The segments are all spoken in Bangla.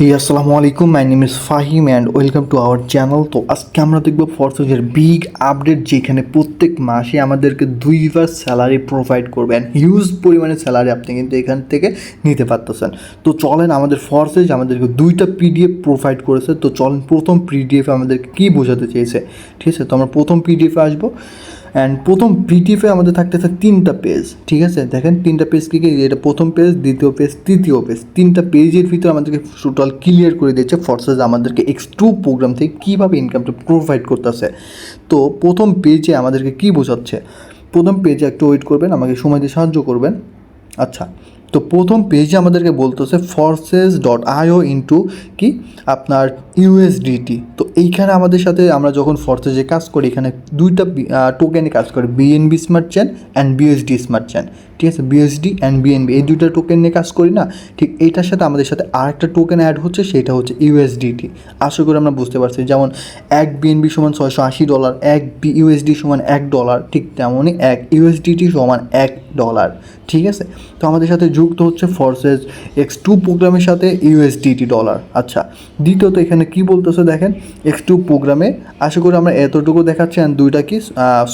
আসসালামু আলাইকুম my name is Fahim and welcome to our channel তো আজকে আমরা দেখব ফরসেজের বিগ আপডেট যেখানে প্রত্যেক মাসে আমাদেরকে দুইবার স্যালারি প্রোভাইড করবেন হিউজ পরিমাণে স্যালারি আপনি কিন্তু এখান থেকে নিতে পারতেছেন। তো চলেন আমাদের ফরসেজ আমাদেরকে দুইটা পিডিএফ প্রোভাইড করেছে। তো চলেন প্রথম পিডিএফ আমাদেরকে কী বোঝাতে চেয়েছে। ঠিক আছে, তো আমরা প্রথম পিডিএফে আসব। অ্যান্ড প্রথম পিডিএফে আমাদের থাকতেছে তিনটা পেজ ঠিক আছে? দেখেন তিনটা পেজ কী কী? এটা প্রথম পেজ দ্বিতীয় পেজ তৃতীয় পেজ তিনটা পেজের ভিতরে আমাদেরকে টোটাল ক্লিয়ার করে দিয়েছে ফর্সেস আমাদেরকে এক্স টু প্রোগ্রাম থেকে কীভাবে ইনকামটা প্রোভাইড করতেছে। তো প্রথম পেজে আমাদেরকে কী বোঝাচ্ছে? প্রথম পেজে একটু ওয়েট করবেন, আমাকে সময় দিয়ে সাহায্য করবেন। আচ্ছা তো প্রথম পেজে আমাদেরকে বলতেছে ফর্সেস ডট আইও ইন্টু কি? আপনার ইউএসডিটি তো এইখানে আমাদের সাথে আমরা যখন ফর্সেসে কাজ করি, এখানে দুইটা টোকেনে কাজ করে BNB smart chain and BSD smart chain ঠিক আছে? বিএসডি অ্যান্ড বিএনবি এই দুইটা টোকেন নিয়ে কাজ করি না? ঠিক এইটার সাথে আমাদের সাথে আরেকটা টোকেন অ্যাড হচ্ছে, সেটা হচ্ছে ইউএসডিটি আশা করি আমরা বুঝতে পারছি, যেমন এক বিএনবি সমান ছয়শো আশি ডলার এক ইউএসডি সমান এক ডলার ঠিক তেমনই এক ইউএসডিটি সমান এক ডলার ঠিক আছে? তো আমাদের সাথে যুক্ত হচ্ছে ফর্সেস এক্স টু প্রোগ্রামের সাথে ইউএসডিটি ডলার আচ্ছা দ্বিতীয়ত এখানে কি বলতেছে দেখেন? এক্স টু প্রোগ্রামে আশা করি আমরা এতটুকু দেখাচ্ছি অ্যান্ড দুইটা কি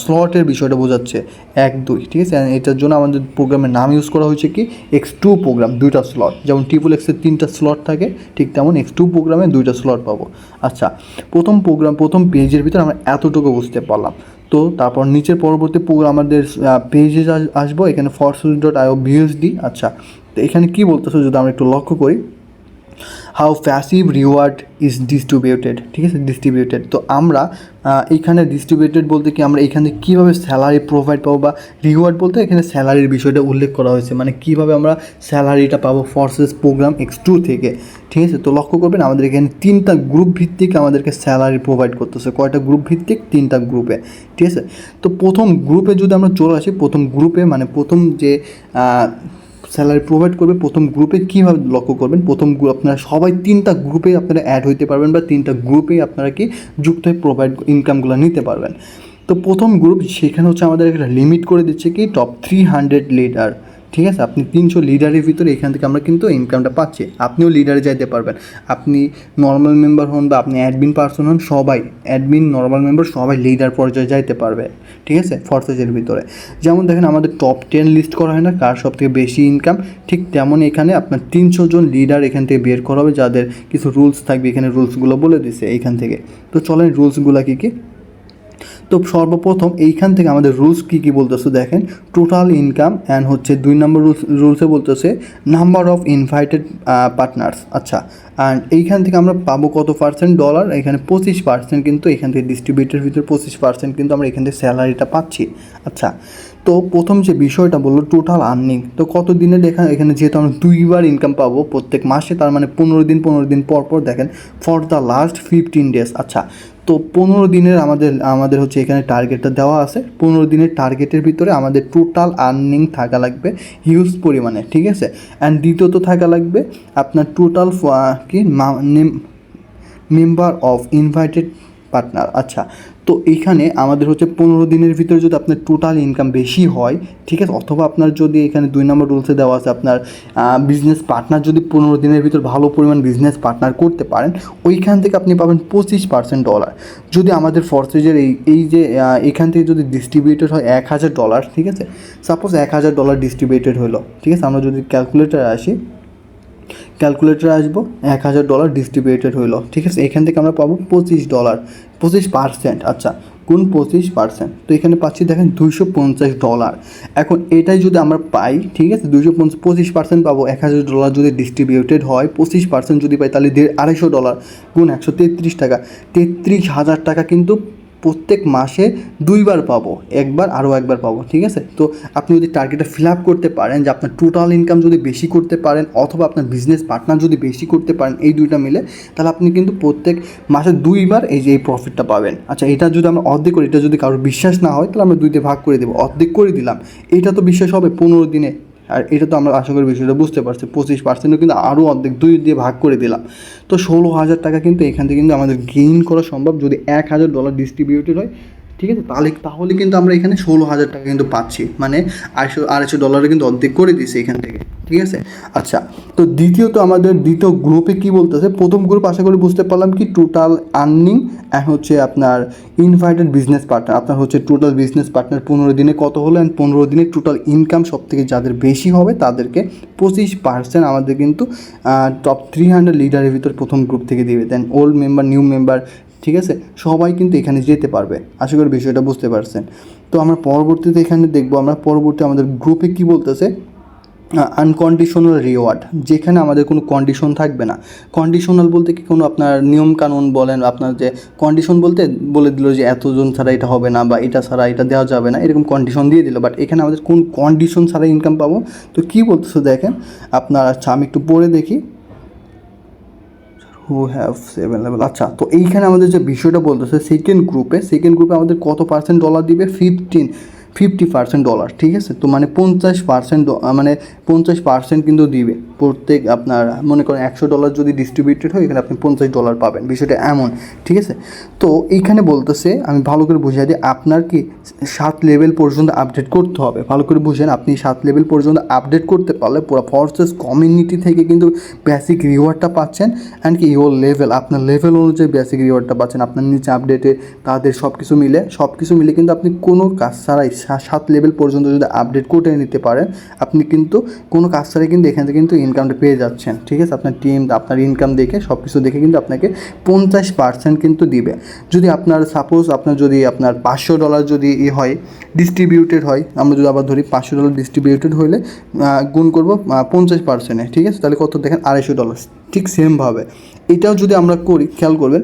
স্লটের বিষয়টা বোঝাচ্ছে। এক, দুই, ঠিক আছে? And এটার জন্য আমাদের প্রোগ্রামের নাম ইউজ করা হয়েছে কি? এক্স টু প্রোগ্রাম দুইটা স্লট যেমন ট্রিপল এক্সের তিনটা স্লট থাকে, ঠিক তেমন এক্স টু প্রোগ্রামে দুইটা স্লট পাবো। আচ্ছা প্রথম প্রোগ্রাম প্রথম পেজের ভিতরে আমরা এতটুকু বুঝতে পারলাম। তো তারপর নিচের পরবর্তী প্রোগ্রাম আমাদের পেজে আসব, এখানে ফরসুইট ডট আইও বিএসডি আচ্ছা। তো এখানে কী বলতেছে যদি আমরা একটু লক্ষ্য করি how passive reward is distributed ঠিক আছে? ডিস্ট্রিবিউটেড তো আমরা এইখানে ডিস্ট্রিবিউটেড বলতে কি আমরা এখানে কীভাবে স্যালারি প্রোভাইড পাবো বা রিওয়ার্ড বলতে এখানে স্যালারির বিষয়টা উল্লেখ করা হয়েছে। মানে কীভাবে আমরা স্যালারিটা পাবো ফর্সেস প্রোগ্রাম এক্স টু থেকে, ঠিক আছে? তো লক্ষ্য করবেন আমাদের এখানে তিনটা গ্রুপ ভিত্তিক আমাদেরকে স্যালারি প্রোভাইড করতেছে। কয়টা গ্রুপ ভিত্তিক? তিনটা গ্রুপে ঠিক আছে? তো প্রথম গ্রুপে যদি আমরা চলে আসি, প্রথম গ্রুপে মানে প্রথম যে স্যালারি প্রোভাইড করবে, প্রথম গ্রুপে কীভাবে লক্ষ্য করবেন? প্রথম গ্রুপ আপনারা সবাই তিনটা গ্রুপে আপনারা অ্যাড হইতে পারবেন বা তিনটা গ্রুপে আপনারা কি যুক্ত হয়ে প্রোভাইড ইনকামগুলো নিতে পারবেন। তো প্রথম গ্রুপ সেখানে হচ্ছে আমাদের একটা লিমিট করে দিচ্ছে কি টপ থ্রি হান্ড্রেড লিডার ঠিক আছে? আপনি তিনশো লিডারের ভিতরে এখান থেকে আমরা কিন্তু ইনকামটা পাচ্ছি। আপনিও লিডারে যাইতে পারবেন। আপনি নর্মাল মেম্বার হন বা আপনি অ্যাডমিন পার্সন হন, সবাই অ্যাডমিন নর্মাল মেম্বার সবাই লিডার পর্যায়ে যাইতে পারবে। ঠিক আছে? ফরসেজের ভিতরে। যেমন দেখেন, আমাদের টপ টেন লিস্ট করা হয় না, কার সব থেকে বেশি ইনকাম ঠিক তেমন এখানে আপনার তিনশো জন লিডার এখান থেকে বের করা হবে, যাদের কিছু রুলস থাকবে, এখানে রুলসগুলো বলে দিছে এইখান থেকে। তো চলেন রুলসগুলো কী কী? তো সর্বপ্রথম এইখান থেকে আমাদের রুলস কী কী বলতেছে দেখেন, টোটাল ইনকাম অ্যান্ড হচ্ছে দুই নম্বর রুলস, রুলসে বলতেছে নাম্বার অফ ইনভাইটেড পার্টনার্স আচ্ছা অ্যান্ড এইখান থেকে আমরা পাবো কত পার্সেন্ট ডলার, এখানে পঁচিশ পার্সেন্ট কিন্তু এখান থেকে ডিস্ট্রিবিউটের ভিতরে পঁচিশ পার্সেন্ট কিন্তু আমরা এখান থেকে স্যালারিটা পাচ্ছি আচ্ছা। তো প্রথম যে বিষয়টা বলল টোটাল আর্নিং তো কত দিনে দেখা এখানে যেহেতু আমরা দুইবার ইনকাম পাবো প্রত্যেক মাসে, তার মানে পনেরো দিন পনেরো দিন পর পর দেখেন for the last fifteen days আচ্ছা তো পনেরো দিনের আমাদের আমাদের হচ্ছে এখানে টার্গেটটা দেওয়া আছে, পনেরো দিনের টার্গেটের ভিতরে আমাদের টোটাল আর্নিং থাকা লাগবে হিউজ পরিমাণে, ঠিক আছে? অ্যান্ড দ্বিতীয়ত থাকা লাগবে আপনার টোটাল কি মেম্বার অফ ইনভাইটেড পার্টনার আচ্ছা তো এইখানে আমাদের হচ্ছে পনেরো দিনের ভিতরে যদি আপনার টোটাল ইনকাম বেশি হয়, ঠিক আছে? অথবা আপনার যদি এখানে দুই নম্বর রুলসে দেওয়া আছে, আপনার বিজনেস পার্টনার যদি পনেরো দিনের ভিতর ভালো পরিমাণ বিজনেস পার্টনার করতে পারেন, ওইখান থেকে আপনি পাবেন পঁচিশ পার্সেন্ট ডলার যদি আমাদের ফরসেজের এই এই যে এখান থেকে যদি ডিস্ট্রিবিউটেড হয় এক হাজার ডলার ঠিক আছে? সাপোজ এক হাজার ডলার ডিস্ট্রিবিউটেড হলো, ঠিক আছে? আমরা যদি ক্যালকুলেটারে আসি ক্যালকুলেটরে আসব, এক হাজার ডলার ডিস্ট্রিবিউটেড হইল ঠিক আছে? এখান থেকে আমরা পাবো পঁচিশ ডলার পঁচিশ পার্সেন্ট আচ্ছা কোন পঁচিশ পার্সেন্ট তো এখানে পাচ্ছি দেখেন দুইশো পঞ্চাশ ডলার এখন এটাই যদি আমরা পাই, ঠিক আছে, দুইশো পঁচিশ পার্সেন্ট পাবো, এক হাজার ডলার যদি ডিস্ট্রিবিউটেড হয়, পঁচিশ পার্সেন্ট যদি পাই, তাহলে দেড় আড়াইশো ডলার গুণ একশো তেত্রিশ টাকা। তেত্রিশ হাজার টাকা কিন্তু প্রত্যেক মাসে দুইবার পাবো, একবার আরও একবার পাবো, ঠিক আছে? তো আপনি যদি টার্গেটটা ফিল আপ করতে পারেন, যে আপনার টোটাল ইনকাম যদি বেশি করতে পারেন, অথবা আপনার বিজনেস পার্টনার যদি বেশি করতে পারেন, এই দুইটা মিলে, তাহলে আপনি কিন্তু প্রত্যেক মাসে দুইবার এই যে, এই প্রফিটটা পাবেন। আচ্ছা এটা যদি আমরা অর্ধেক করি, এটা যদি কারোর বিশ্বাস না হয়, তাহলে আমরা দুইতে ভাগ করে দেবো। অর্ধেক করে দিলাম, এটা তো বিশ্বাস হবে পনেরো দিনে আর এটা তো আমরা আশা করি বিষয়টা বুঝতে পারছি, পঁচিশ পার্সেন্টও কিন্তু আরও অর্ধেক, দুই দিয়ে ভাগ করে দিলাম। তো ষোলো হাজার টাকা কিন্তু এখান থেকে কিন্তু আমাদের গেইন করা সম্ভব যদি এক হাজার ডলার ডিস্ট্রিবিউটেড হয় ঠিক আছে? তাহলে তাহলে কিন্তু আমরা এখানে ষোলো হাজার টাকা কিন্তু পাচ্ছি। মানে আড়াইশো আড়াইশো ডলারে কিন্তু অর্ধেক করে দিছে এখান থেকে। ঠিক আছে? আচ্ছা তো দ্বিতীয়ত আমাদের দ্বিতীয় গ্রুপে কি বলতেছে? প্রথম গ্রুপ আশা করি বুঝতে পারলাম কি? টোটাল আর্নিং অ্যান্ড হচ্ছে আপনার ইনভাইটেড বিজনেস পার্টনার আপনার হচ্ছে টোটাল বিজনেস পার্টনার পনেরো দিনে কত হলো? অ্যান্ড পনেরো দিনে টোটাল ইনকাম সব থেকে যাদের বেশি হবে, তাদেরকে পঁচিশ পার্সেন্ট আমাদের কিন্তু টপ থ্রি হান্ড্রেড লিডারের ভিতর প্রথম গ্রুপ থেকে দিবে। Then old member new member ঠিক আছে? সবাই কিন্তু এখানে যেতে পারবে। আশা করি বিষয়টা বুঝতে পারছেন। তো আমরা পরবর্তীতে এখানে দেখব, আমরা পরবর্তী আমাদের গ্রুপে কি বলতেছে? আনকন্ডিশনাল রিওয়ার্ড যেখানে আমাদের কোনো কন্ডিশন থাকবে না। কন্ডিশনাল বলতে কি কোনো আপনার নিয়ম কানুন বলেন, আপনার যে কন্ডিশন বলতে বলে দিল যে এতজন ছাড়া এটা হবে না বা এটা ছাড়া এটা দেওয়া যাবে না, এরকম কন্ডিশন দিয়ে দিল। বাট এখানে আমাদের কোন কন্ডিশন ছাড়া ইনকাম পাবো? তো কী বলতেছে দেখেন? আপনার আচ্ছা আমি একটু পড়ে দেখি। হু হ্যাভ সেভেন লেভেল আচ্ছা তো এইখানে আমাদের যে বিষয়টা বলতেছে সেকেন্ড গ্রুপে সেকেন্ড গ্রুপে আমাদের কত পার্সেন্ট ডলার দিবে? ফিফটিন ফিফটি পার্সেন্ট ডলার ঠিক আছে? তো মানে পঞ্চাশ পার্সেন্ট মানে পঞ্চাশ পার্সেন্ট কিন্তু দিবে। প্রত্যেক আপনার, মনে করেন একশো ডলার যদি ডিস্ট্রিবিউটেড হয়, এখানে আপনি পঞ্চাশ ডলার পাবেন। বিষয়টা এমন, ঠিক আছে? তো এইখানে বলতেছে, আমি ভালো করে বুঝিয়ে দিই, আপনার কি সাত লেভেল পর্যন্ত আপডেট করতে হবে? ভালো করে বুঝেন, আপনি সাত লেভেল পর্যন্ত আপডেট করতে পারলে পুরো ফর্সেস কমিউনিটি থেকে কিন্তু বেসিক রিওয়ার্ডটা পাচ্ছেন অ্যান্ড কি ইউর লেভেল আপনার লেভেল অনুযায়ী বেসিক রিওয়ার্ডটা পাচ্ছেন। আপনার নিচে আপডেটে তাদের সব কিছু মিলে সব কিছু মিলে কিন্তু আপনি কোনো কাজ ছাড়াই সাত লেভেল পর্যন্ত যদি আপডেট করে নিতে পারেন, আপনি কিন্তু কোনো কাজ ছাড়াই কিন্তু এখান থেকে কিন্তু ইনকামটা পেয়ে যাচ্ছেন, ঠিক আছে? আপনার টিম আপনার ইনকাম দেখে সব কিছু দেখে কিন্তু আপনাকে পঞ্চাশ পার্সেন্ট কিন্তু দিবে। যদি আপনার সাপোজ আপনার যদি আপনার পাঁচশো ডলার যদি ই হয় ডিস্ট্রিবিউটেড হয়, আমরা যদি আবার ধরি পাঁচশো ডলার ডিস্ট্রিবিউটেড হলে গুণ করব পঞ্চাশ পার্সেন্টে ঠিক আছে? তাহলে কত দেখেন? আড়াইশো ডলার ঠিক সেমভাবে এটাও যদি আমরা করি, খেয়াল করবেন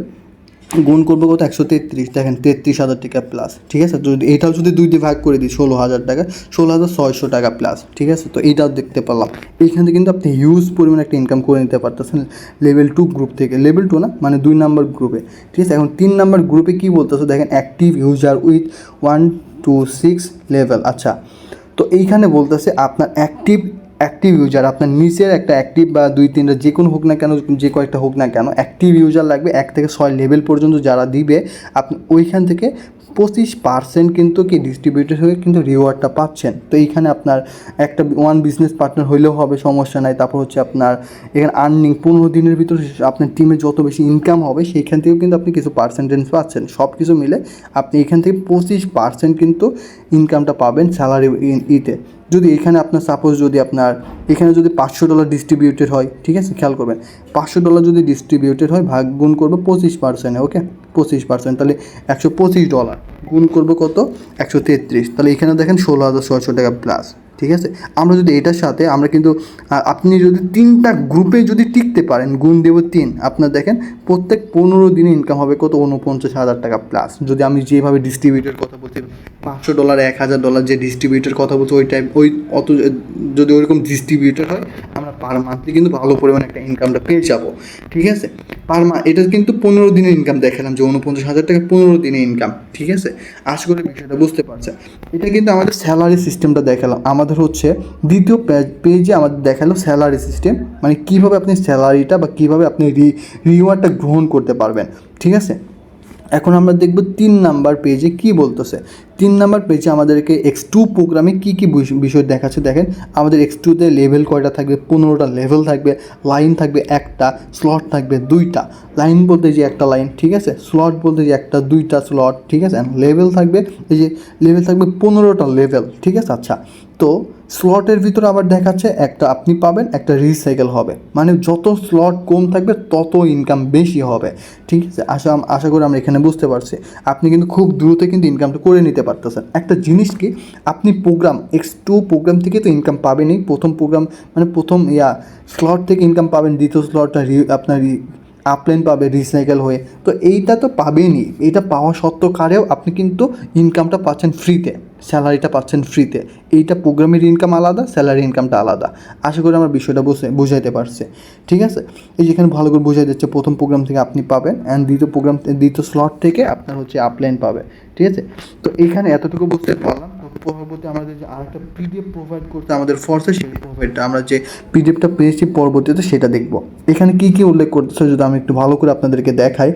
গুণ করব কত? একশো তেত্রিশ। দেখেন, তেত্রিশ হাজার টাকা প্লাস ঠিক আছে? যদি এটাও যদি দুই দিয়ে ভাগ করে দিই, ষোলো হাজার টাকা, ষোলো হাজার ছয়শো টাকা প্লাস ঠিক আছে? তো এইটাও দেখতে পারলাম। এইখান থেকে কিন্তু আপনি হিউজ পরিমাণে একটা ইনকাম করে নিতে পারতেছেন লেভেল টু গ্রুপ থেকে। লেভেল টু না? মানে দুই নাম্বার গ্রুপে ঠিক আছে? এখন তিন নাম্বার গ্রুপে কী বলতেছে? দেখেন active user with one two six level আচ্ছা। তো এইখানে বলতেছে আপনার অ্যাক্টিভ অ্যাক্টিভ ইউজার আপনার নিচের একটা অ্যাক্টিভ বা দুই, তিনটা যে কোনো হোক না কেন, যে কয়েকটা হোক না কেন অ্যাক্টিভ ইউজার লাগবে এক থেকে ছয় লেভেল পর্যন্ত যারা দিবে, আপনি ওইখান থেকে পঁচিশ পার্সেন্ট কিন্তু কি ডিস্ট্রিবিউটেড হয়ে কিন্তু রিওয়ার্ডটা পাচ্ছেন। তো এইখানে আপনার একটা ওয়ান বিজনেস পার্টনার হইলেও হবে, সমস্যা নাই। তারপর হচ্ছে আপনার এখানে আর্নিং পনেরো দিনের ভিতর আপনার টিমে যত বেশি ইনকাম হবে, সেইখান থেকেও কিন্তু আপনি কিছু পার্সেন্টেজ পাচ্ছেন। সব কিছু মিলে আপনি এখান থেকে পঁচিশ পার্সেন্ট কিন্তু ইনকামটা পাবেন স্যালারি ইতে যদি এখানে আপনার সাপোজ যদি আপনার, এখানে যদি পাঁচশো ডলার ডিস্ট্রিবিউটেড হয়, ঠিক আছে? খেয়াল করবেন। পাঁচশো ডলার যদি ডিস্ট্রিবিউটেড হয়, ভাগ গুণ করব পঁচিশ পার্সেন্টে ওকে পঁচিশ পার্সেন্ট তাহলে একশো পঁচিশ ডলার গুণ করব কত? একশো তেত্রিশ। তাহলে এখানে দেখেন ষোলো হাজার ছয়শো টাকা প্লাস ঠিক আছে? আমরা যদি এটার সাথে, আমরা কিন্তু আপনি যদি তিনটা গ্রুপে যদি টিকতে পারেন, গুণ দেব তিন। আপনার দেখেন, প্রত্যেক পনেরো দিনে ইনকাম হবে কত? উনপঞ্চাশ হাজার টাকা প্লাস যদি আমি যেভাবে ডিস্ট্রিবিউটার কথা বলছি, পাঁচশো ডলার এক হাজার ডলার যে ডিস্ট্রিবিউটার কথা বলছি, ওই টাইপ ওই অত, যদি ওইরকম ডিস্ট্রিবিউটার হয় পার মান্থলি কিন্তু ভালো পরিমাণে একটা ইনকামটা পেয়ে যাব। ঠিক আছে? পার মান্থ এটা কিন্তু পনেরো দিনের ইনকাম দেখালাম যে উনপঞ্চাশ হাজার টাকা পনেরো দিনে ইনকাম ঠিক আছে? আশা করি বিষয়টা বুঝতে পারছেন এটা কিন্তু আমাদের স্যালারি সিস্টেমটা দেখালাম। আমাদের হচ্ছে দ্বিতীয় পেজে আমাদের দেখাল স্যালারি সিস্টেম মানে কীভাবে আপনি স্যালারিটা বা কীভাবে আপনি রি রিওয়ার্ডটা গ্রহণ করতে পারবেন। ঠিক আছে? এখন আমরা দেখব তিন নাম্বার পেজে কি বলতেছে। তিন নাম্বার পেজে আমাদেরকে এক্স টু প্রোগ্রামে কী কী বিষ- বিষয় দেখাচ্ছে দেখেন। আমাদের এক্স টুতে লেভেল কয়টা থাকবে? পনেরোটা লেভেল থাকবে লাইন থাকবে একটা স্লট থাকবে দুইটা। লাইন বলতে যে একটা লাইন ঠিক আছে? স্লট বলতে যে একটা, দুইটা স্লট ঠিক আছে? লেভেল থাকবে, এই যে লেভেল থাকবে পনেরোটা লেভেল ঠিক আছে? আচ্ছা তো স্লটের ভিতরে আবার দেখাচ্ছে একটা আপনি পাবেন, একটা রিসাইকেল হবে। মানে যত স্লট কম থাকবে, তত ইনকাম বেশি হবে। ঠিক আছে? আশা আশা করি আমরা এখানে বুঝতে পারছি। আপনি কিন্তু খুব দ্রুত কিন্তু ইনকামটা করে নিতে পারতেছেন। একটা জিনিস কি? আপনি প্রোগ্রাম এক্স টু প্রোগ্রাম থেকে তো ইনকাম পাবেনই। প্রথম প্রোগ্রাম মানে প্রথম ইয়া স্লট থেকে ইনকাম পাবেন, দ্বিতীয় স্লটটা আপনার আপলাইন পাবে রিসাইকেল হয়ে। তো এইটা তো পাবেনই। এটা পাওয়া সত্ত্বেও কারেও আপনি কিন্তু ইনকামটা পাচ্ছেন ফ্রিতে স্যালারিটা পাচ্ছেন ফ্রিতে এইটা প্রোগ্রামের ইনকাম আলাদা স্যালারি ইনকামটা আলাদা। আশা করি আমার বিষয়টা বুঝে বুঝাইতে পারছে। ঠিক আছে? এই যেখানে ভালো করে বোঝাই দিচ্ছে, প্রথম প্রোগ্রাম থেকে আপনি পাবেন অ্যান্ড দ্বিতীয় প্রোগ্রাম দ্বিতীয় স্লট থেকে আপনার হচ্ছে আপলাইন পাবে। ঠিক আছে? তো এখানে এতটুকু বুঝতে পারলাম। পরবর্তী আমাদের যে আরেকটা পিডিএফ প্রোভাইড করতে আমাদের ফর্সে সেই প্রোভাইডটা আমরা যে পিডিএফটা পেয়েছি পরবর্তীতে সেটা দেখব। এখানে কি কি উল্লেখ করতেছে যদি আমি একটু ভালো করে আপনাদেরকে দেখাই।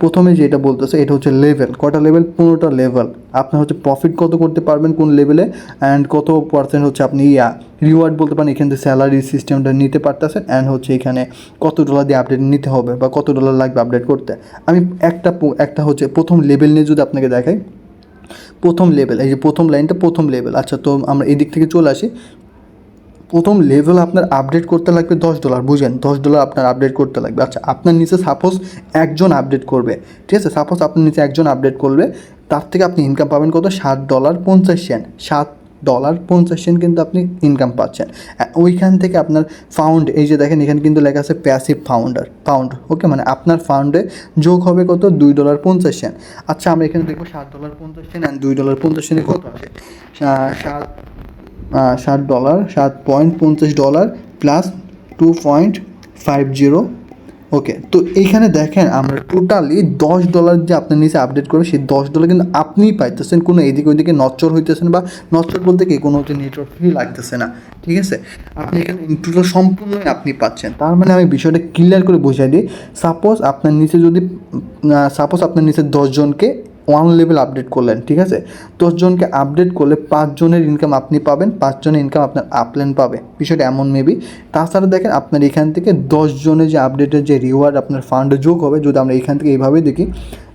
প্রথমে যেটা বলতেছে, এটা হচ্ছে লেভেল কটা লেভেল পনেরোটা লেভেল আপনার হচ্ছে প্রফিট কত করতে পারবেন কোন লেভেলে অ্যান্ড কত পার্সেন্ট হচ্ছে আপনি, ইয়া রিওয়ার্ড বলতে পারেন, এখান থেকে স্যালারি সিস্টেমটা নিতে পারতেছেন। অ্যান্ড হচ্ছে এখানে কত ডলার দিয়ে আপডেট নিতে হবে বা কত ডলার লাগবে আপডেট করতে। আমি একটা একটা হচ্ছে প্রথম লেভেল নিয়ে যদি আপনাকে দেখাই। প্রথম লেভেল এই যে প্রথম লাইনটা প্রথম লেভেল আচ্ছা তো আমরা এই দিক থেকে চলে আসি। প্রথম লেভেল আপনার আপডেট করতে লাগবে দশ ডলার বুঝেন দশ ডলার আপনার আপডেট করতে লাগবে। আচ্ছা আপনার নিচে সাপোজ একজন আপডেট করবে, ঠিক আছে? সাপোজ আপনার নিচে একজন আপডেট করবে, তার থেকে আপনি ইনকাম পাবেন কত? সাত ডলার পঞ্চাশ সেন্ট সাত ডলার পঞ্চাশ সেন্ট কিন্তু আপনি ইনকাম পাচ্ছেন। ওইখান থেকে আপনার ফাউন্ড এই যে দেখেন, এখানে কিন্তু লেখা আছে প্যাসিভ ফাউন্ডার ফাউন্ড ওকে মানে আপনার ফাউন্ডে যোগ হবে কত? দুই ডলার পঞ্চাশ সেন্ট আচ্ছা আমরা এখানে দেখব সাত ডলার পঞ্চাশ সেন্ট অ্যান্ড দুই ডলার পঞ্চাশ সেন্টে কত আছে সাত ষাট ডলার সাত পয়েন্ট পঞ্চাশ dollar plus two point five zero okay তো এইখানে দেখেন আমরা টোটালি দশ ডলার যে আপনার নিচে আপডেট করবে সেই দশ ডলার কিন্তু আপনিই পাইতেছেন। কোনো এদিকে ওইদিকে নচর হইতেছেন বা নচর বলতে কি কোনো হচ্ছে নেটওয়ার্ক ফ্রি লাগতেছে না, ঠিক আছে? আপনি এখানে টোটাল সম্পূর্ণই আপনি পাচ্ছেন। তার মানে আমি বিষয়টা ক্লিয়ার করে বোঝাই দিই। সাপোজ আপনার নিচে যদি সাপোজ আপনার নিচে দশজনকে ওয়ান লেভেল আপডেট করলেন, ঠিক আছে? দশজনকে আপডেট করলে পাঁচজনের ইনকাম আপনি পাবেন, পাঁচজনের ইনকাম আপনার আপলেন পাবে। বিষয়টা এমন মেবি তাছাড়া দেখেন আপনার এখান থেকে দশজনের যে আপডেটের যে রিওয়ার্ড আপনার ফান্ডে যোগ হবে, যদি আমরা এখান থেকে এইভাবেই দেখি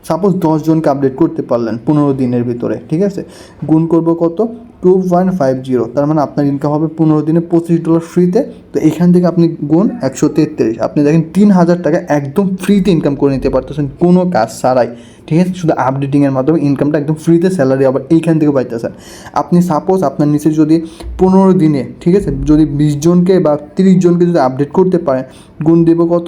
সাপোজ দশজনকে আপডেট করতে পারলেন পনেরো দিনের ভিতরে, ঠিক আছে? গুণ করব কত? টু পয়েন্ট ফাইভ জিরো তার মানে আপনার ইনকাম হবে পনেরো দিনে পঁচিশ ডলার ফ্রিতে তো এখান থেকে আপনি গুণ একশো তেত্রিশ। আপনি দেখেন তিন হাজার টাকা একদম ফ্রিতে ইনকাম করে নিতে পারতেছেন কোনো কাজ ছাড়াই, ঠিক আছে? শুধু আপডেটিংয়ের মাধ্যমে ইনকামটা একদম ফ্রিতে স্যালারি আবার এইখান থেকে পাইতেছেন। আপনি সাপোজ আপনার নিচে যদি পনেরো দিনে, ঠিক আছে? যদি বিশ জনকে বা তিরিশ জনকে যদি আপডেট করতে পারেন, গুণ দেবো কত?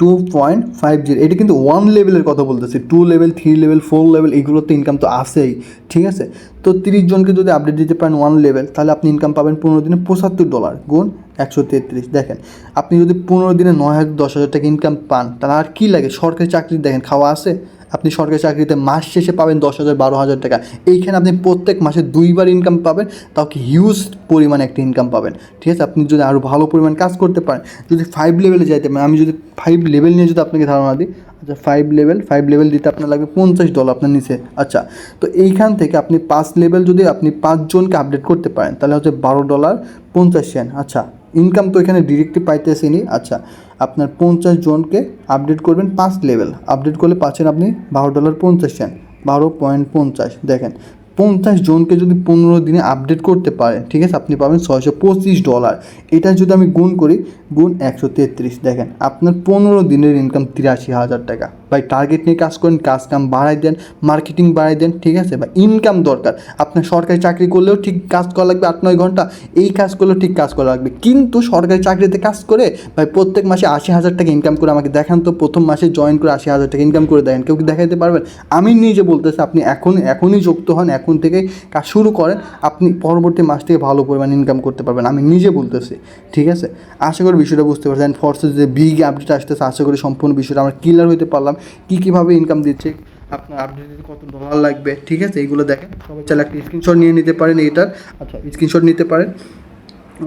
টু পয়েন্ট ফাইভ জিরো এটা কিন্তু ওয়ান লেভেলের কথা বলতেছি two level three level four level এগুলোতে ইনকাম তো আসেই ঠিক আছে? তো তিরিশ জনকে যদি আপডেট দিতে পারেন ওয়ান লেভেল তাহলে আপনি ইনকাম পাবেন পনেরো দিনে পঁচাত্তর ডলার গুণ একশো তেত্রিশ। দেখেন, আপনি যদি পনেরো দিনে নয় হাজার দশ হাজার টাকা ইনকাম পান, তাহলে আর কী লাগে? সরকারি চাকরি দেখেন, খাওয়া আছে? আপনি সরকারি চাকরিতে মাস শেষে পাবেন দশ হাজার, বারো হাজার টাকা। এইখানে আপনি প্রত্যেক মাসে দুইবার ইনকাম পাবেন, তাও কি হিউজ পরিমাণে একটা ইনকাম পাবেন। ঠিক আছে? আপনি যদি আরও ভালো পরিমাণ কাজ করতে পারেন, যদি ফাইভ লেভেলে যাইতে পারেন, আমি যদি ফাইভ লেভেল নিয়ে যদি আপনাকে ধারণা দিই আচ্ছা ফাইভ লেভেল ফাইভ লেভেল দিতে আপনার লাগবে পঞ্চাশ ডলার আপনার নিচে। আচ্ছা তো এইখান থেকে আপনি পাঁচ লেভেল যদি আপনি পাঁচজনকে আপডেট করতে পারেন, তাহলে হচ্ছে বারো ডলার পঞ্চাশ সেন্ট আচ্ছা ইনকাম তো এখানে ডিরেক্টলি পাইতেছেনি আচ্ছা আপনার পঞ্চাশ জনকে আপডেট করবেন পাঁচ লেভেল আপডেট করলে পাচ্ছেন আপনি বারো ডলার পঞ্চাশ সেন্ট বারো পয়েন্ট পঞ্চাশ। দেখেন পঞ্চাশ জনকে যদি পনেরো দিনে আপডেট করতে পারেন ঠিক আছে? আপনি পাবেন ছয়শো পঁচিশ ডলার এটা যদি আমি গুণ করি, গুণ একশো তেত্রিশ। দেখেন, আপনার পনেরো দিনের ইনকাম তিরাশি হাজার টাকা। ভাই টার্গেট নিয়ে কাজ করেন, কাজ কাম বাড়াই দেন মার্কেটিং বাড়াই দেন, ঠিক আছে? বা ইনকাম দরকার। আপনার সরকারি চাকরি করলেও ঠিক কাজ করা লাগবে আট নয় ঘণ্টা, এই কাজ করলেও ঠিক কাজ করা লাগবে। কিন্তু সরকারি চাকরিতে কাজ করে, ভাই, প্রত্যেক মাসে আশি হাজার টাকা ইনকাম করে আমাকে দেখান তো, প্রথম মাসে জয়েন করে আশি হাজার টাকা ইনকাম করে দেখেন। কেউ কি দেখাতে পারবেন? আমি নিজে বলতেছি, আপনি এখন, এখনই যুক্ত হন এখন থেকে কাজ শুরু করেন, আপনি পরবর্তী মাস থেকে ভালো পরিমাণ ইনকাম করতে পারবেন। আমি নিজে বলতেছি, ঠিক আছে? আশা করি বিষয়টা বুঝতে পারছেন। ফর্সে যে বিগ আপডেট আসতেছে, আশা করি সম্পূর্ণ বিষয়টা আমরা ক্লিয়ার হতে পারলাম। কী কীভাবে ইনকাম দিচ্ছে, আপনার আপডেট দিতে কত ডলার লাগবে, ঠিক আছে? এইগুলো দেখেন। সবাই চাইলে একটা স্ক্রিনশট নিয়ে নিতে পারেন এটার আচ্ছা স্ক্রিনশট নিতে পারেন।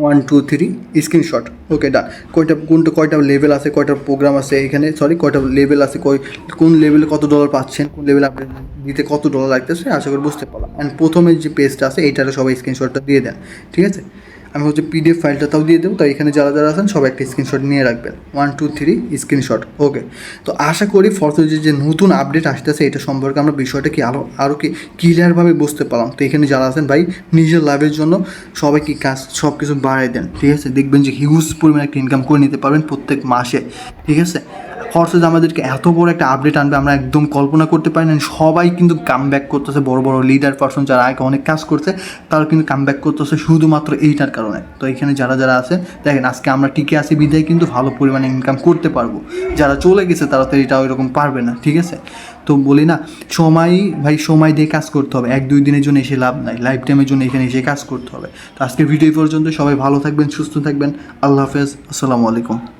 One two three screenshot okay done কয়টা কোনটা কয়টা লেভেল আছে, কয়টা প্রোগ্রাম আছে এখানে? সরি কয়টা লেভেল আছে, কয়, কোন লেভেলে কত ডলার পাচ্ছেন, কোন লেভেল আপনি দিতে কত ডলার লাগতেছে, আশা করি বুঝতে পারলাম। অ্যান্ড প্রথমে যে পেজটা আছে এইটারে সবাই স্ক্রিনশটটা দিয়ে দেন, ঠিক আছে? আমি হচ্ছে পিডিএফ ফাইলটা তাও দিয়ে দেবো। তাই এখানে যারা যারা আছেন, সবাই একটা স্ক্রিনশট নিয়ে রাখবেন। One two three screenshot okay তো আশা করি ফরসেজের যে নতুন আপডেট আসতেছে, এটা সম্পর্কে আমরা বিষয়টা কি আরও আরও কি ক্লিয়ারভাবে বুঝতে পারলাম। তো এখানে যারা আছেন, ভাই, নিজের লাভের জন্য সবাই কি কাজ সব কিছু বাড়াই দেন, ঠিক আছে? দেখবেন যে হিউজ পরিমাণে একটা ইনকাম করে নিতে পারবেন প্রত্যেক মাসে, ঠিক আছে? ফর্সেজ আমাদেরকে এত বড় একটা আপডেট আনবে, আমরা একদম কল্পনা করতে পারি না। সবাই কিন্তু কাম ব্যাক করতেছে, বড় বড় লিডার পার্সন যারা আগে অনেক কাজ করছে তারা কিন্তু কাম ব্যাক করতেছে শুধুমাত্র এইটার কারণে। তো এখানে যারা যারা আছে, দেখেন আজকে আমরা টিকে আসি বিদায়, কিন্তু ভালো পরিমাণে ইনকাম করতে পারব। যারা চলে গেছে, তারা তো এটা ওইরকম পারবে না, ঠিক আছে? তো বলি না, সময়, ভাই, সময় দিয়ে কাজ করতে হবে। এক, দুই দিনের জন্য এসে লাভ নাই। লাইফ টাইমের জন্য এখানে এসে কাজ করতে হবে। তো আজকে ভিডিও পর্যন্ত সবাই ভালো থাকবেন, সুস্থ থাকবেন। আল্লাহ হাফেজ। আসসালামু আলাইকুম।